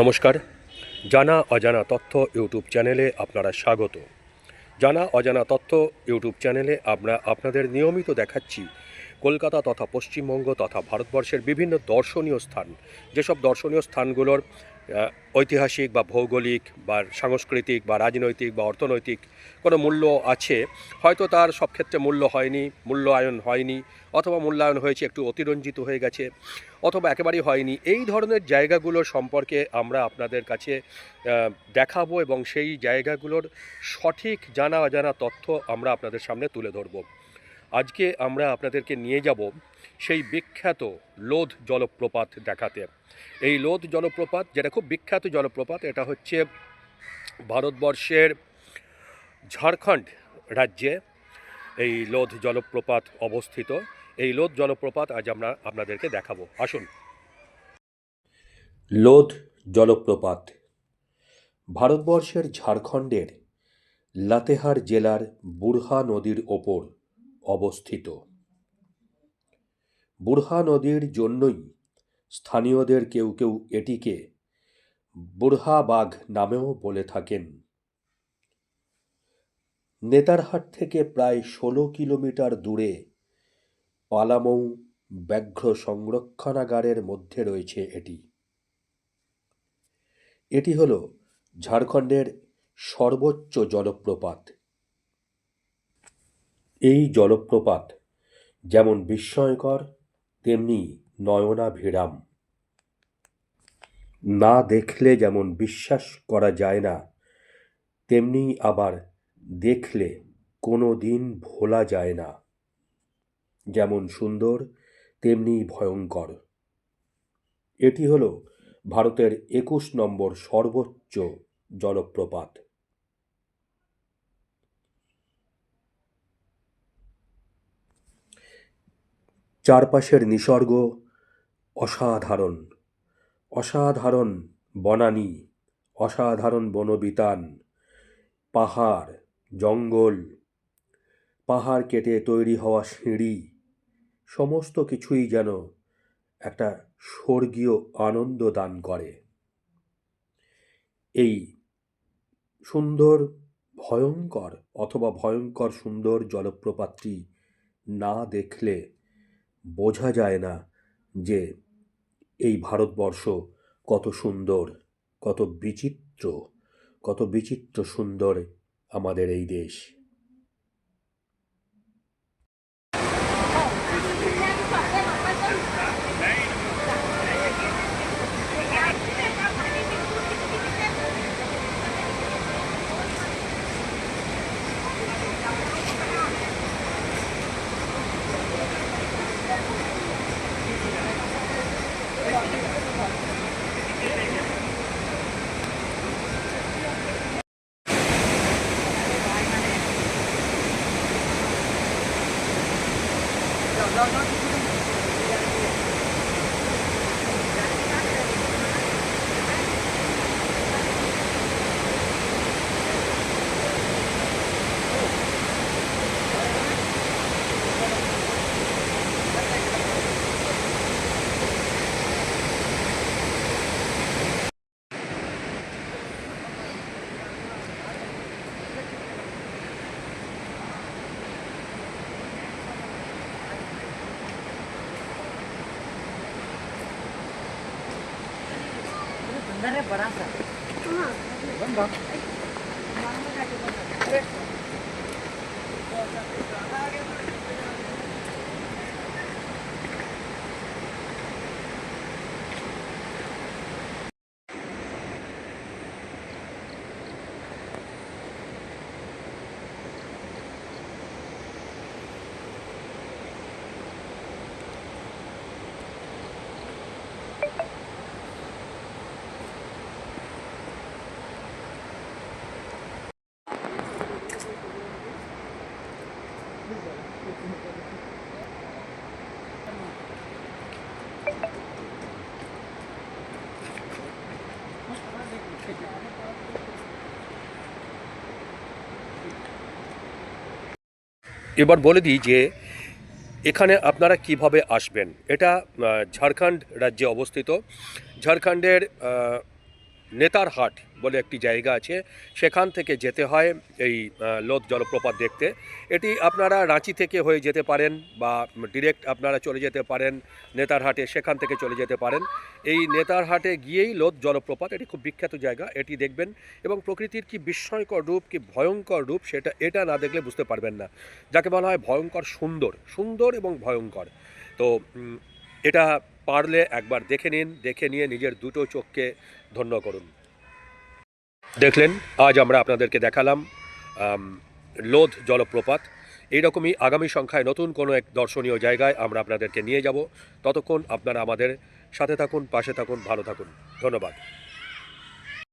নমস্কার। জানা অজানা তথ্য ইউটিউব চ্যানেলে আপনারা স্বাগত। জানা অজানা তথ্য ইউটিউব চ্যানেলে আমরা আপনাদের নিয়মিত দেখাচ্ছি কলকাতা তথা পশ্চিমবঙ্গ তথা ভারতবর্ষের বিভিন্ন দর্শনীয় স্থান। যেসব দর্শনীয় স্থানগুলোর ঐতিহাসিক বা ভৌগোলিক বা সাংস্কৃতিক বা রাজনৈতিক বা অর্থনৈতিক কোনো মূল্য আছে, হয়তো তার সব ক্ষেত্রে মূল্য হয়নি, মূল্যায়ন হয়নি, অথবা মূল্যায়ন হয়েছে একটু অতিরঞ্জিত হয়ে গেছে। অথবা একেবারেই হয়নি। এই ধরনের জায়গাগুলো সম্পর্কে আমরা আপনাদের কাছে দেখাবো এবং সেই জায়গাগুলোর সঠিক জানা অজানা তথ্য আমরা আপনাদের সামনে তুলে ধরব। আজকে আমরা আপনাদেরকে নিয়ে যাব সেই বিখ্যাত লোধ জলপ্রপাত দেখাতে। এই লোধ জলপ্রপাত, যেটা খুব বিখ্যাত জলপ্রপাত, এটা হচ্ছে ভারতবর্ষের ঝাড়খণ্ড রাজ্যে। এই লোধ জলপ্রপাত অবস্থিত। এই লোধ জলপ্রপাত আজ আমরা আপনাদেরকে দেখাবো। আসুন। লোধ জলপ্রপাত। ভারতবর্ষের ঝাড়খণ্ডের লাতেহার জেলার বুরহা নদীর ওপর অবস্থিত। বুরহা নদীর জন্যই স্থানীয়দের কেউ কেউ এটিকে বুরহা বাঘ নামেও বলে থাকেন। নেতারহাট থেকে প্রায় ষোলো কিলোমিটার দূরে পালামৌ ব্যাঘ্র সংরক্ষণাগারের মধ্যে রয়েছে এটি। এটি হল ঝাড়খণ্ডের সর্বোচ্চ জলপ্রপাত। এই জলপ্রপাত যেমন বিস্ময়কর, তেমনি নয়নাভিরাম। না দেখলে যেমন বিশ্বাস করা যায় না, তেমনি আবার দেখলে কোনো দিন ভোলা যায় না। যেমন সুন্দর, তেমনি ভয়ঙ্কর। এটি হল ভারতের একুশ নম্বর সর্বোচ্চ জলপ্রপাত। চারপাশের নিসর্গ অসাধারণ। অসাধারণ বনানী, অসাধারণ বনবিতান, পাহাড় জঙ্গল, পাহাড় কেটে তৈরি হওয়া সিঁড়ি, সমস্ত কিছুই যেন একটা স্বর্গীয় আনন্দ দান করে। এই সুন্দর, ভয়ঙ্কর অথবা ভয়ঙ্কর সুন্দর জলপ্রপাতটি না দেখলে বোঝা যায় না যে এই ভারতবর্ষ কত সুন্দর, কত বিচিত্র কত বিচিত্র সুন্দর আমাদের এই una reparaza. Venga. Vamos a ver qué. এবার বলে দিই যে এখানে আপনারা কীভাবে আসবেন? এটা ঝাড়খণ্ড রাজ্যে অবস্থিত। ঝাড়খণ্ডের আহ, নেতারহাট বলে একটি জায়গা আছে। সেখান থেকে যেতে হয় এই লোদ জলপ্রপাত দেখতে। এটি আপনারা রাঁচি থেকে হয়ে যেতে পারেন বা ডিরেক্ট আপনারা চলে যেতে পারেন নেতারহাটে সেখান থেকে চলে যেতে পারেন। এই নেতারহাটে গিয়েই লোদ জলপ্রপাত এটি খুব বিখ্যাত জায়গা এটি দেখবেন। এবং প্রকৃতির কি বিস্ময়কর রূপ কি ভয়ঙ্কর রূপ সেটা এটা না দেখলে বুঝতে পারবেন না। যাকে বলা হয় ভয়ঙ্কর সুন্দর সুন্দর এবং ভয়ঙ্কর। তো এটা পারলে একবার দেখে নিন, দেখে নিয়ে নিজের দুটো চোখকে ধন্য করুন। দেখলেন, আজ আমরা আপনাদেরকে দেখালাম লোধ জলপ্রপাত। এইরকমই আগামী সংখ্যায় নতুন কোনো এক দর্শনীয় জায়গায় আমরা আপনাদেরকে নিয়ে যাব। ততক্ষণ আপনারা আমাদের সাথে থাকুন, পাশে থাকুন, ভালো থাকুন। ধন্যবাদ।